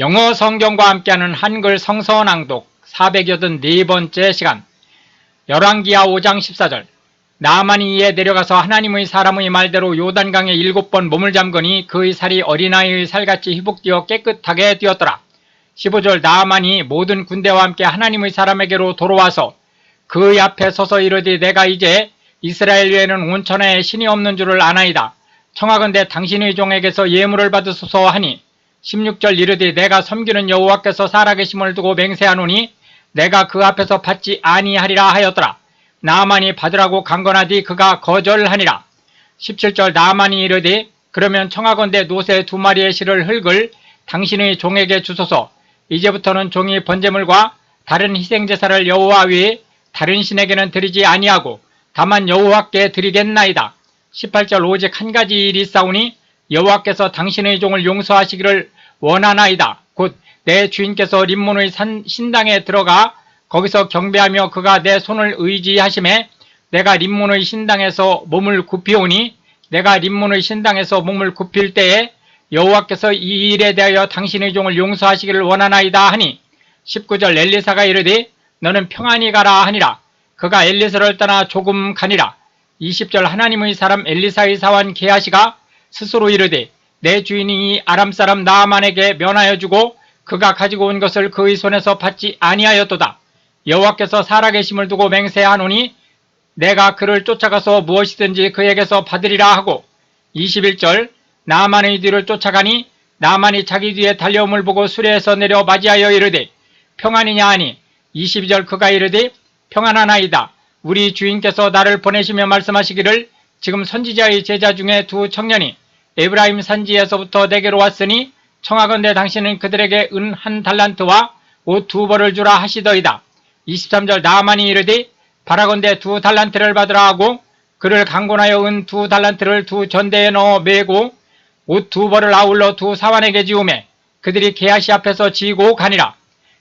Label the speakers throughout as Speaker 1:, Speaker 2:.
Speaker 1: 영어 성경과 함께하는 한글 성서 낭독 484번째 시간 열왕기하 5장 14절 나만이 이에 내려가서 하나님의 사람의 말대로 요단강에 일곱 번 몸을 잠그니 그의 살이 어린아이의 살같이 회복되어 깨끗하게 되었더라. 15절 나만이 모든 군대와 함께 하나님의 사람에게로 돌아와서 그의 앞에 서서 이르되 내가 이제 이스라엘 외에는 온 천하에 신이 없는 줄을 아나이다. 청하건대 당신의 종에게서 예물을 받으소서 하니 16절 이르되 내가 섬기는 여호와께서 살아계심을 두고 맹세하노니 내가 그 앞에서 받지 아니하리라 하였더라. 나만이 받으라고 강건하디 그가 거절하니라. 17절 나만이 이르되 그러면 청하건대 노새 두 마리의 실을 흙을 당신의 종에게 주소서 이제부터는 종이 번제물과 다른 희생제사를 여호와 위에 다른 신에게는 드리지 아니하고 다만 여호와께 드리겠나이다. 18절 오직 한 가지 일이 싸우니 여호와께서 당신의 종을 용서하시기를 원하나이다. 곧 내 주인께서 림몬의 산 신당에 들어가 거기서 경배하며 그가 내 손을 의지하심에 내가 림몬의 신당에서 몸을 굽히오니 내가 림몬의 신당에서 몸을 굽힐 때에 여호와께서 이 일에 대하여 당신의 종을 용서하시기를 원하나이다 하니 19절 엘리사가 이르되 너는 평안히 가라 하니라 그가 엘리사를 떠나 조금 가니라 20절 하나님의 사람 엘리사의 사원 게하시가 스스로 이르되 내 주인이 이 아람 사람 나아만에게 면하여 주고 그가 가지고 온 것을 그의 손에서 받지 아니하였도다. 여호와께서 살아계심을 두고 맹세하노니 내가 그를 쫓아가서 무엇이든지 그에게서 받으리라 하고 21절 나만의 뒤를 쫓아가니 나만이 자기 뒤에 달려옴을 보고 수레에서 내려 맞이하여 이르되 평안이냐 하니 22절 그가 이르되 평안하나이다. 우리 주인께서 나를 보내시며 말씀하시기를 지금 선지자의 제자 중에 두 청년이 에브라임 산지에서부터 내게로 왔으니 청하건대 당신은 그들에게 은 한 달란트와 옷 두 벌을 주라 하시더이다. 23절 나만이 이르되 바라건대 두 달란트를 받으라 하고 그를 강권하여 은 두 달란트를 두 전대에 넣어 메고 옷 두 벌을 아울러 두 사환에게 지우매 그들이 게하시 앞에서 지고 가니라.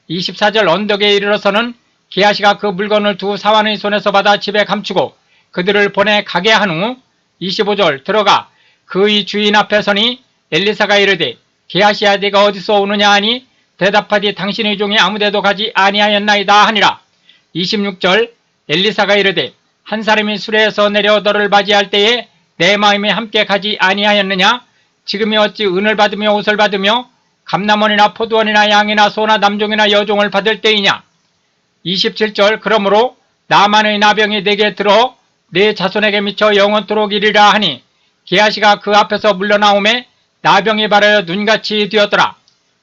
Speaker 1: 24절 언덕에 이르러서는 게하시가 그 물건을 두 사환의 손에서 받아 집에 감추고 그들을 보내 가게 한 후 25절 들어가 그의 주인 앞에 서니 엘리사가 이르되 게하시야 네가 어디서 오느냐 하니 대답하되 당신의 종이 아무데도 가지 아니하였나이다 하니라. 26절 엘리사가 이르되 한 사람이 수레에서 내려 너를 맞이할 때에 내 마음이 함께 가지 아니하였느냐? 지금이 어찌 은을 받으며 옷을 받으며 감남원이나 포도원이나 양이나 소나 남종이나 여종을 받을 때이냐? 27절 그러므로 나만의 나병이 내게 들어 내 자손에게 미쳐 영원토록 이리라 하니 게하시가 그 앞에서 물러나오매 나병이 바라여 눈같이 되었더라.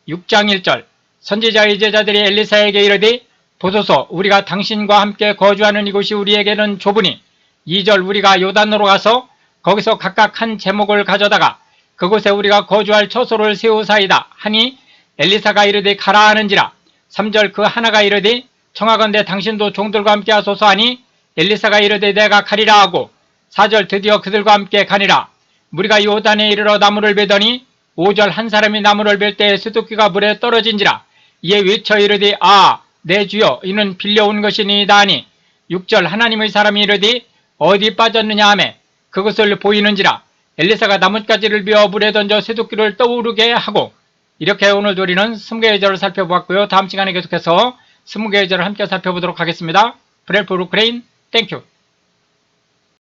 Speaker 1: 6장 1절. 선지자의 제자들이 엘리사에게 이르되 보소서 우리가 당신과 함께 거주하는 이곳이 우리에게는 좁으니 2절 우리가 요단으로 가서 거기서 각각 한 제목을 가져다가 그곳에 우리가 거주할 처소를 세우사이다 하니 엘리사가 이르되 가라 하는지라. 3절 그 하나가 이르되 청하건대 당신도 종들과 함께 하소서 하니 엘리사가 이르되 내가 가리라 하고 4절 드디어 그들과 함께 가니라 우리가 요단에 이르러 나무를 베더니 5절 한 사람이 나무를 벨때 수도끼가 물에 떨어진지라 이에 외쳐 이르되 아 내 주여 이는 빌려온 것이니이다 하니 6절 하나님의 사람이 이르되 어디 빠졌느냐 하매 그것을 보이는지라 엘리사가 나뭇가지를 비워 물에 던져 쇠도끼를 떠오르게 하고 이렇게 오늘 우리는 20개의 절을 살펴보았고요. 다음 시간에 계속해서 20개의 절을 함께 살펴보도록 하겠습니다. 브렐프 루크레인 땡큐